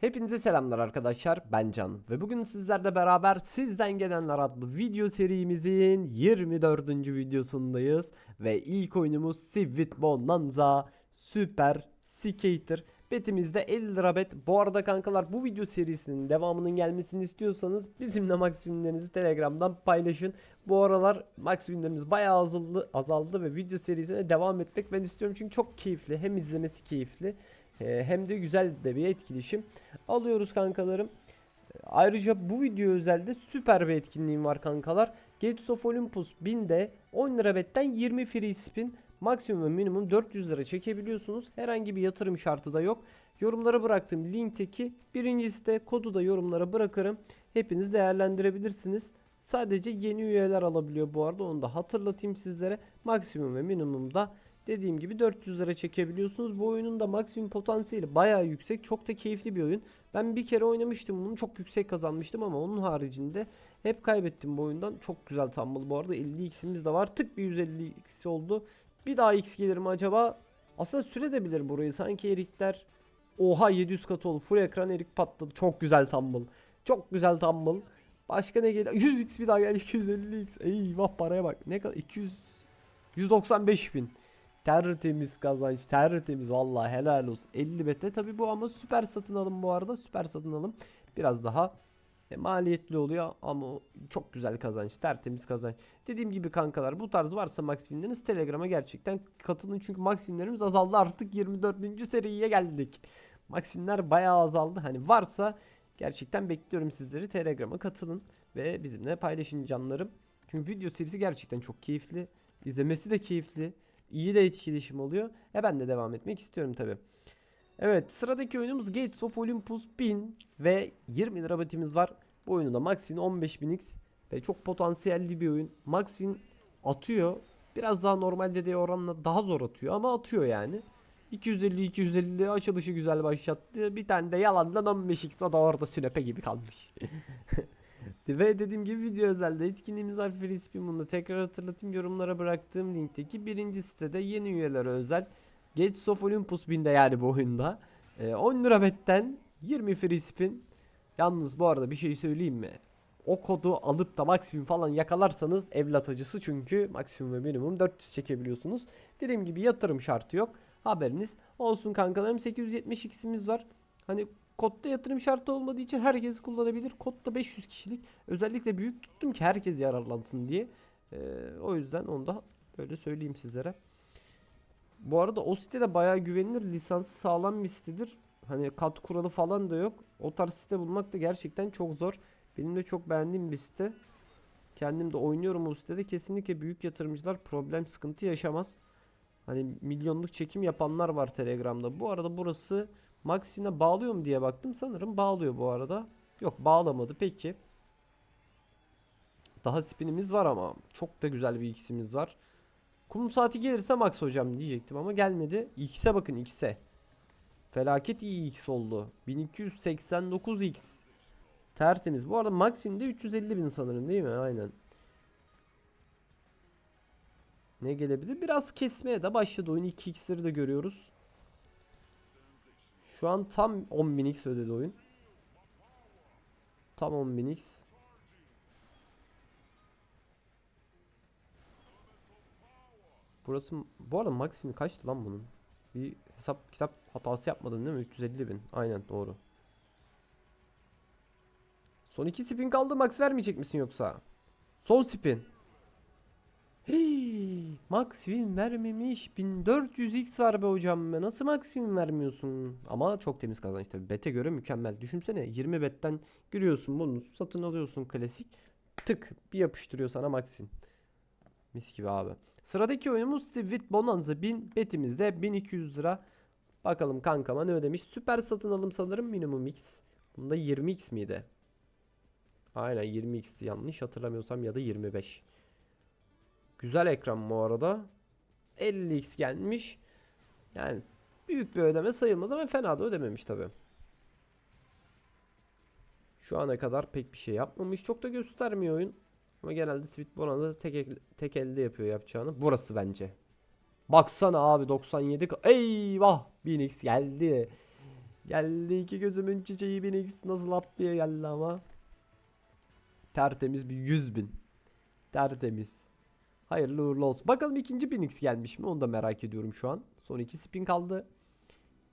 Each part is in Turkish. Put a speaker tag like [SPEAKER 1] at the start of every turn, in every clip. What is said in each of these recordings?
[SPEAKER 1] Hepinize selamlar arkadaşlar ben Can ve bugün sizlerle beraber Sizden Gelenler adlı video serimizin 24. videosundayız ve ilk oyunumuz Civic Bonanza Super Skater Betimizde 50 lira bet. Bu arada kankalar bu video serisinin devamının gelmesini istiyorsanız bizimle max winlerinizi telegramdan paylaşın. Bu aralar max winlerimiz bayağı azaldı, azaldı ve video serisine devam etmek ben istiyorum çünkü çok keyifli. Hem izlemesi keyifli ee, hem de güzel de bir etkileşim alıyoruz kankalarım. Ee, Ayrıca bu video özelde süper bir etkinliğim var kankalar. Gates of Olympus 1000'de 10 lira betten 20 free spin maksimum ve minimum 400 lira çekebiliyorsunuz. Herhangi bir yatırım şartı da yok. Yorumlara bıraktığım linkteki birincisi de kodu da yorumlara bırakırım. Hepiniz değerlendirebilirsiniz. Sadece yeni üyeler alabiliyor bu arada onu da hatırlatayım sizlere. Maksimum ve minimumda dediğim gibi 400 lira çekebiliyorsunuz. Bu oyunun da maksimum potansiyeli bayağı yüksek. Çok da keyifli bir oyun. Ben bir kere oynamıştım bunu çok yüksek kazanmıştım ama onun haricinde hep kaybettim bu oyundan. Çok güzel tumble bu arada 50x'imiz de var. Tık bir 150x oldu. Bir daha x gelir mi acaba? Aslında süredebilir burayı. Sanki erikler Oha 700 kat oldu. Full ekran erik patladı. Çok güzel tumble. Çok güzel tumble. Başka ne geliyor? 100x bir daha geldi. 250x. Eyvah paraya bak. Ne kadar? 200 195 bin. Tertemiz kazanç. Tertemiz. Vallahi helal olsun. 50 bete. Tabi bu ama süper satın alım bu arada. Süper satın alım. Biraz daha e, maliyetli oluyor ama çok güzel kazanç. Tertemiz kazanç. Dediğim gibi kankalar bu tarz varsa Max Win'leriniz Telegram'a gerçekten katılın. Çünkü Max Win'lerimiz azaldı. Artık 24. seriye geldik. Max Win'ler bayağı azaldı. Hani varsa gerçekten bekliyorum sizleri. Telegram'a katılın ve bizimle paylaşın canlarım. Çünkü video serisi gerçekten çok keyifli. İzlemesi de keyifli. İyi de etkileşim oluyor. E ben de devam etmek istiyorum tabi. Evet sıradaki oyunumuz Gates of Olympus 1000 ve 20 lira betimiz var. Bu oyunu da Max Win 15000x ve çok potansiyelli bir oyun. Max Win atıyor. Biraz daha normal dediği oranla daha zor atıyor ama atıyor yani. 250 250 açılışı güzel başlattı. Bir tane de yalandan 15x o da orada sünepe gibi kalmış. Ve dediğim gibi video özelde etkinliğimiz var Free Spin bunu tekrar hatırlatayım yorumlara bıraktığım linkteki birinci sitede yeni üyelere özel Gates of Olympus 1000'de yani bu oyunda Ee, 10 lira betten 20 free Yalnız bu arada bir şey söyleyeyim mi? O kodu alıp da maksimum falan yakalarsanız evlat acısı çünkü maksimum ve minimum 400 çekebiliyorsunuz. Dediğim gibi yatırım şartı yok. Haberiniz olsun kankalarım 870x'imiz var. Hani kodda yatırım şartı olmadığı için herkes kullanabilir. Kodda 500 kişilik. Özellikle büyük tuttum ki herkes yararlansın diye. Ee, o yüzden onu da böyle söyleyeyim sizlere. Bu arada o site de bayağı güvenilir. Lisansı sağlam bir sitedir. Hani kat kuralı falan da yok. O tarz site bulmak da gerçekten çok zor. Benim de çok beğendiğim bir site. Kendim de oynuyorum o sitede. Kesinlikle büyük yatırımcılar problem sıkıntı yaşamaz. Hani milyonluk çekim yapanlar var Telegram'da. Bu arada burası Maxim'e bağlıyor mu diye baktım. Sanırım bağlıyor bu arada. Yok bağlamadı. Peki. Daha spinimiz var ama çok da güzel bir x'imiz var. Kum saati gelirse max hocam diyecektim ama gelmedi. X'e bakın X'e. Felaket iyi X oldu. 1289X. Tertemiz. Bu arada max win'de 350 bin sanırım değil mi? Aynen. Ne gelebilir? Biraz kesmeye de başladı. Oyun 2x'leri de görüyoruz. Şu an tam 10.000x ödedi oyun. Tam 10.000x. Burası bu arada max film kaçtı lan bunun? Bir hesap kitap hatası yapmadın değil mi? 350 bin. Aynen doğru. Son iki spin kaldı. Max vermeyecek misin yoksa? Son spin. Hey, Max win vermemiş. 1400x var be hocam. Nasıl Max win vermiyorsun? Ama çok temiz kazanç tabii. Bet'e göre mükemmel. Düşünsene 20 betten giriyorsun bunu satın alıyorsun klasik. Tık bir yapıştırıyor sana Max win. Mis gibi abi. Sıradaki oyunumuz Civic Bonanza 1000 betimizde 1200 lira. Bakalım kankama ne ödemiş. Süper satın alım sanırım minimum x. Bunda 20x miydi? Aynen 20x'ti yanlış hatırlamıyorsam ya da 25. Güzel ekran bu arada. 50x gelmiş. Yani büyük bir ödeme sayılmaz ama fena da ödememiş tabi. Şu ana kadar pek bir şey yapmamış. Çok da göstermiyor oyun. Ama genelde Sweet Bonanza tek, tek elde yapıyor yapacağını. Burası bence. Baksana abi 97. ka- Eyvah 1000x geldi. Geldi iki gözümün çiçeği 1000x nasıl at diye geldi ama. Tertemiz bir 100 bin. Tertemiz. Hayırlı uğurlu olsun. Bakalım ikinci 1000x gelmiş mi? Onu da merak ediyorum şu an. Son iki spin kaldı.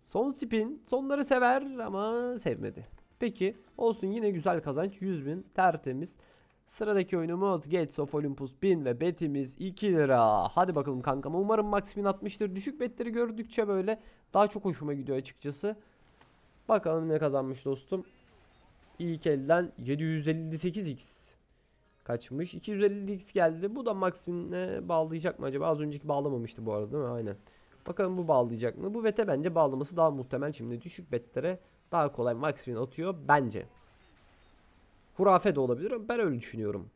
[SPEAKER 1] Son spin. Sonları sever ama sevmedi. Peki olsun yine güzel kazanç. 100 bin tertemiz. Sıradaki oyunumuz Gates of Olympus 1000 ve betimiz 2 lira. Hadi bakalım kankam. Umarım 1000 atmıştır. Düşük betleri gördükçe böyle daha çok hoşuma gidiyor açıkçası. Bakalım ne kazanmış dostum. İlk elden 758x kaçmış. 250x geldi. Bu da max 1000'e bağlayacak mı acaba? Az önceki bağlamamıştı bu arada değil mi? Aynen. Bakalım bu bağlayacak mı? Bu bete bence bağlaması daha muhtemel. Şimdi düşük betlere daha kolay max 1000 atıyor bence. Hurafe de olabilir. Ben öyle düşünüyorum.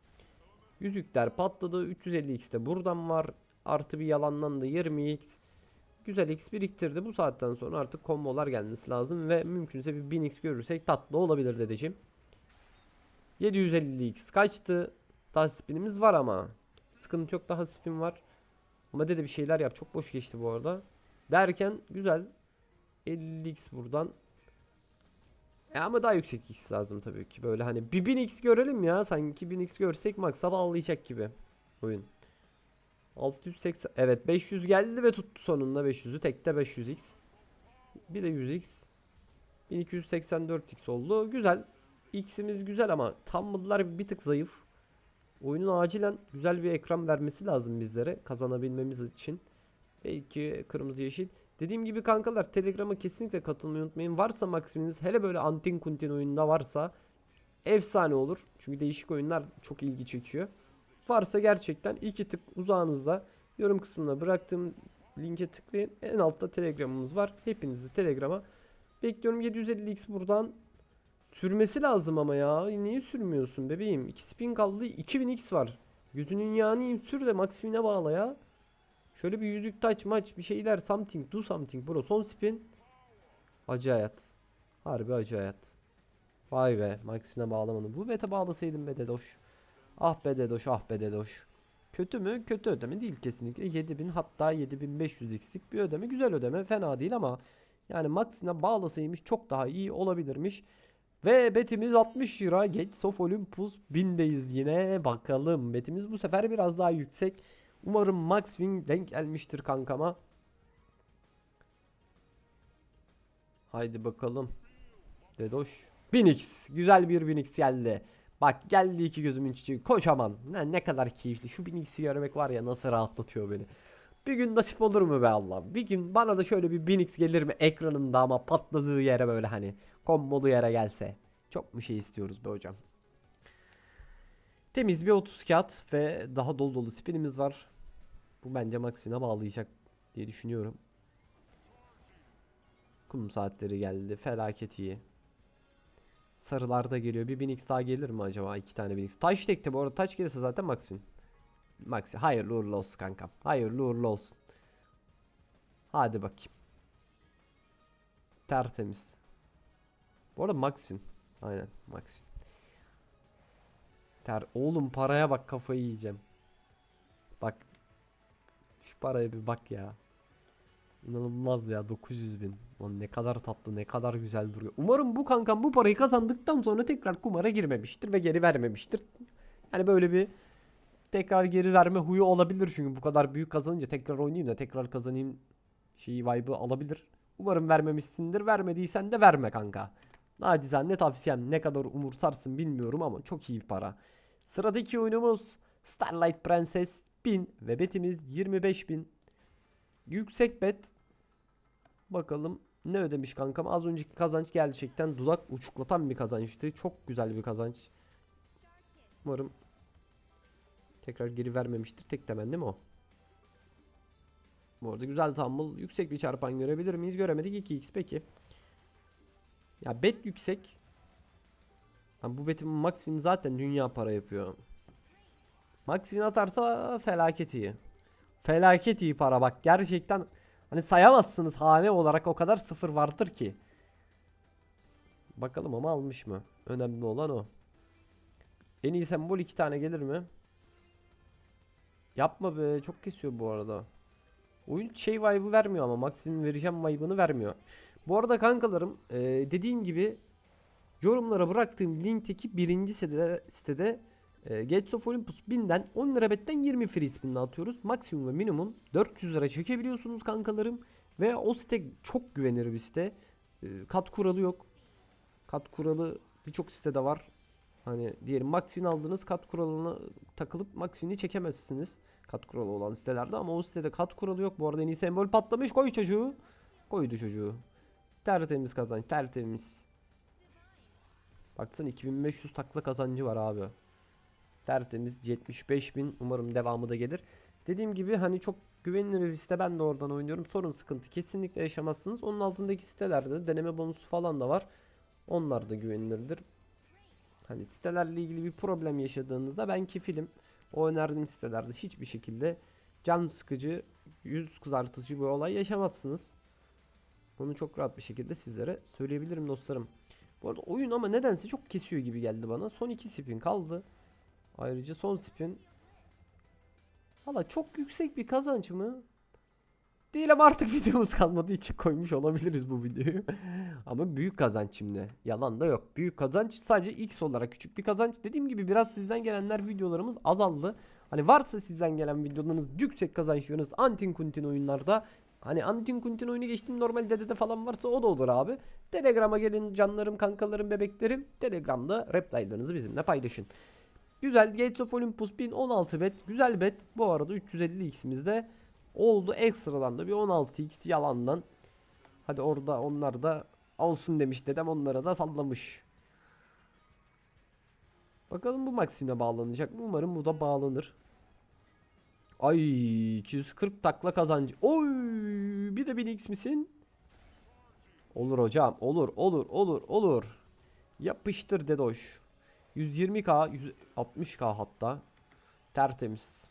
[SPEAKER 1] Yüzükler patladı. 350x de buradan var. Artı bir yalandan da 20x. Güzel x biriktirdi. Bu saatten sonra artık kombolar gelmesi lazım. Ve mümkünse bir 1000x görürsek tatlı olabilir dedeciğim. 750x kaçtı. Daha spinimiz var ama. Sıkıntı yok daha spin var. Ama dede bir şeyler yap. Çok boş geçti bu arada. Derken güzel. 50x buradan. E ama daha yüksek x lazım tabii ki. Böyle hani bir 1000x görelim ya. Sanki 1000x görsek maksa bağlayacak gibi oyun. 680 evet 500 geldi ve tuttu sonunda 500'ü tekte 500x. Bir de 100x. 1284x oldu. Güzel. X'imiz güzel ama Tumble'lar bir tık zayıf. Oyunun acilen güzel bir ekran vermesi lazım bizlere kazanabilmemiz için. Belki kırmızı yeşil. Dediğim gibi kankalar Telegram'a kesinlikle katılmayı unutmayın. Varsa maksiminiz hele böyle antin kuntin oyunda varsa efsane olur. Çünkü değişik oyunlar çok ilgi çekiyor. Varsa gerçekten iki tık uzağınızda yorum kısmına bıraktığım linke tıklayın. En altta Telegram'ımız var. Hepinizi Telegram'a bekliyorum. 750x buradan sürmesi lazım ama ya. Niye sürmüyorsun bebeğim? 2 spin kaldı. 2000x var. Yüzünün yağını sür de maksimine bağla ya. Şöyle bir yüzük taç maç bir şeyler something do something bro. Son spin. Acı hayat. Harbi acı hayat. Vay be Maxine bağlamadım. Bu beta bağlasaydım be dedoş. Ah be dedoş ah be dedoş. Kötü mü? Kötü ödeme değil kesinlikle. 7000 hatta 7500 x'lik bir ödeme. Güzel ödeme. Fena değil ama yani Maxine bağlasaymış çok daha iyi olabilirmiş. Ve betimiz 60 lira. Gates of Olympus 1000'deyiz yine. Bakalım. Betimiz bu sefer biraz daha yüksek. Umarım Max Wing denk gelmiştir kankama. Haydi bakalım. Dedoş. 1000x. Güzel bir 1000x geldi. Bak geldi iki gözümün çiçeği. Kocaman. Ne, ne kadar keyifli. Şu 1000x'i görmek var ya nasıl rahatlatıyor beni. Bir gün nasip olur mu be Allah? Bir gün bana da şöyle bir 1000x gelir mi ekranında ama patladığı yere böyle hani kombolu yere gelse. Çok mu şey istiyoruz be hocam? Temiz bir 30 kağıt ve daha dolu dolu spinimiz var. Bu bence Maxim'e bağlayacak diye düşünüyorum. Kum saatleri geldi. Felaket iyi. Sarılar da geliyor. Bir 1000x daha gelir mi acaba? İki tane 1000x. Taş tekti bu arada. Taş gelirse zaten Maxim. Maxi hayırlı uğurlu olsun kankam. Hayırlı uğurlu olsun. Hadi bakayım. Tertemiz. Bu arada Maxim. Aynen Maxim. Ter oğlum paraya bak kafayı yiyeceğim. Bak. Şu paraya bir bak ya. İnanılmaz ya 900 bin. Lan ne kadar tatlı ne kadar güzel duruyor. Umarım bu kankam bu parayı kazandıktan sonra tekrar kumara girmemiştir ve geri vermemiştir. Yani böyle bir tekrar geri verme huyu olabilir çünkü bu kadar büyük kazanınca tekrar oynayayım da tekrar kazanayım şeyi vibe'ı alabilir. Umarım vermemişsindir. Vermediysen de verme kanka. Nacizane tavsiyem ne kadar umursarsın bilmiyorum ama çok iyi para. Sıradaki oyunumuz Starlight Princess 1000 ve betimiz 25.000. Yüksek bet. Bakalım ne ödemiş kankam. Az önceki kazanç gerçekten dudak uçuklatan bir kazançtı. Çok güzel bir kazanç. Umarım tekrar geri vermemiştir. Tek temennim o. Bu arada güzel tumble. Yüksek bir çarpan görebilir miyiz? Göremedik 2x peki. Ya bet yüksek. Ha, bu betin max win zaten dünya para yapıyor. Max win atarsa felaket iyi. Felaket iyi para bak gerçekten hani sayamazsınız hane olarak o kadar sıfır vardır ki. Bakalım ama almış mı? Önemli olan o. En iyi sembol iki tane gelir mi? Yapma be çok kesiyor bu arada. Oyun şey vibe'ı vermiyor ama maksimum vereceğim vibe'ını vermiyor. Bu arada kankalarım e, dediğim gibi yorumlara bıraktığım linkteki birinci sitede, sitede e, Gates of Olympus 1000'den 10 lira betten 20 free spin'le atıyoruz. Maksimum ve minimum 400 lira çekebiliyorsunuz kankalarım. Ve o site çok güvenilir bir site. E, kat kuralı yok. Kat kuralı birçok sitede var. Hani diyelim Maxwin aldınız kat kuralına takılıp Maxwin'i çekemezsiniz. Kat kuralı olan sitelerde ama o sitede kat kuralı yok. Bu arada en iyi sembol patlamış koy çocuğu. Koydu çocuğu. Tertemiz kazanç tertemiz. Baksana 2500 takla kazancı var abi. Tertemiz 75.000 umarım devamı da gelir. Dediğim gibi hani çok güvenilir bir site ben de oradan oynuyorum. Sorun sıkıntı kesinlikle yaşamazsınız. Onun altındaki sitelerde deneme bonusu falan da var. Onlar da güvenilirdir. Hani sitelerle ilgili bir problem yaşadığınızda ben kefilim. O önerdiğim sitelerde hiçbir şekilde can sıkıcı, yüz kızartıcı bir olay yaşamazsınız. Bunu çok rahat bir şekilde sizlere söyleyebilirim dostlarım. Bu arada oyun ama nedense çok kesiyor gibi geldi bana. Son iki spin kaldı. Ayrıca son spin. Valla çok yüksek bir kazanç mı? Değil artık videomuz kalmadığı için koymuş olabiliriz bu videoyu. ama büyük kazanç şimdi. Yalan da yok. Büyük kazanç sadece X olarak küçük bir kazanç. Dediğim gibi biraz sizden gelenler videolarımız azaldı. Hani varsa sizden gelen videolarınız yüksek kazançlarınız antin kuntin oyunlarda Hani Antin Kuntin oyunu geçtim normal dedede falan varsa o da olur abi. Telegram'a gelin canlarım, kankalarım, bebeklerim. Telegram'da replaylarınızı bizimle paylaşın. Güzel Gates of Olympus 1016 bet. Güzel bet. Bu arada 350x'imizde oldu. Ekstradan da bir 16x yalandan. Hadi orada onlar da olsun demiş dedem onlara da sallamış. Bakalım bu Maxim'e bağlanacak mı? Umarım bu da bağlanır. Ay 240 takla kazancı. Oy bir de 1000x misin? Olur hocam. Olur olur olur olur. Yapıştır dedoş. 120k 160k hatta. Tertemiz.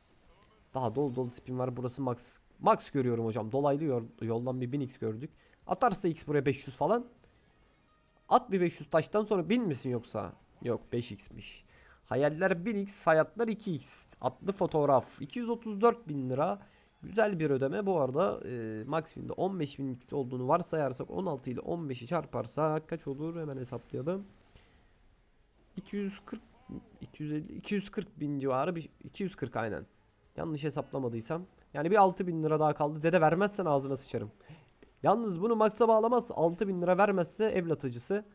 [SPEAKER 1] Daha dolu dolu spin var. Burası max. Max görüyorum hocam. Dolaylı yol, yoldan bir 1000x gördük. Atarsa x buraya 500 falan. At bir 500 taştan sonra 1000 misin yoksa? Yok 5x'miş. Hayaller 1x, hayatlar 2x. Atlı fotoğraf 234 bin lira. Güzel bir ödeme. Bu arada e, Maxim'de 15 bin x olduğunu varsayarsak 16 ile 15'i çarparsak kaç olur? Hemen hesaplayalım. 240 250 240 bin civarı bir 240 aynen. Yanlış hesaplamadıysam. Yani bir 6 bin lira daha kaldı. Dede vermezsen ağzına sıçarım. Yalnız bunu maksa bağlamaz. 6 bin lira vermezse evlat acısı.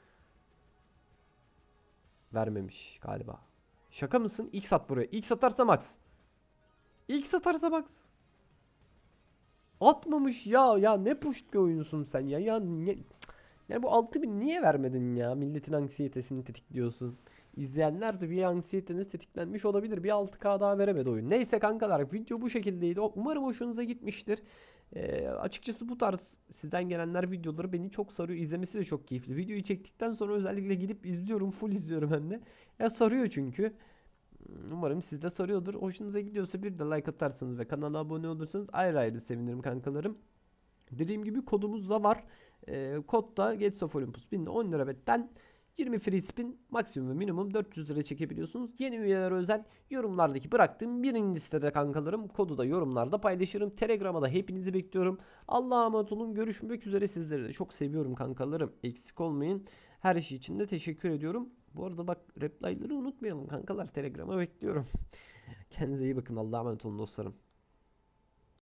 [SPEAKER 1] Vermemiş galiba. Şaka mısın? X at buraya. X atarsa max. X atarsa max. Atmamış ya. Ya ne puşt bir oyuncusun sen ya. Ya ne... Yani bu 6000 niye vermedin ya? Milletin anksiyetesini tetikliyorsun. İzleyenler de bir anksiyeteniz tetiklenmiş olabilir. Bir 6K daha veremedi oyun. Neyse kankalar video bu şekildeydi. Umarım hoşunuza gitmiştir. Ee, açıkçası bu tarz sizden gelenler videoları beni çok sarıyor. İzlemesi de çok keyifli. Videoyu çektikten sonra özellikle gidip izliyorum. Full izliyorum hem de. Ya sarıyor çünkü. Umarım sizde sarıyordur. Hoşunuza gidiyorsa bir de like atarsanız ve kanala abone olursanız ayrı ayrı sevinirim kankalarım. Dediğim gibi kodumuz da var. Ee, kod da Gates of Olympus 1000 10 lira betten 20 free spin maksimum ve minimum 400 lira çekebiliyorsunuz. Yeni üyelere özel yorumlardaki bıraktığım birinci sitede kankalarım. Kodu da yorumlarda paylaşırım. Telegram'a da hepinizi bekliyorum. Allah'a emanet olun. Görüşmek üzere. Sizleri de çok seviyorum kankalarım. Eksik olmayın. Her şey için de teşekkür ediyorum. Bu arada bak reply'ları unutmayalım kankalar. Telegram'a bekliyorum. Kendinize iyi bakın. Allah'a emanet olun dostlarım.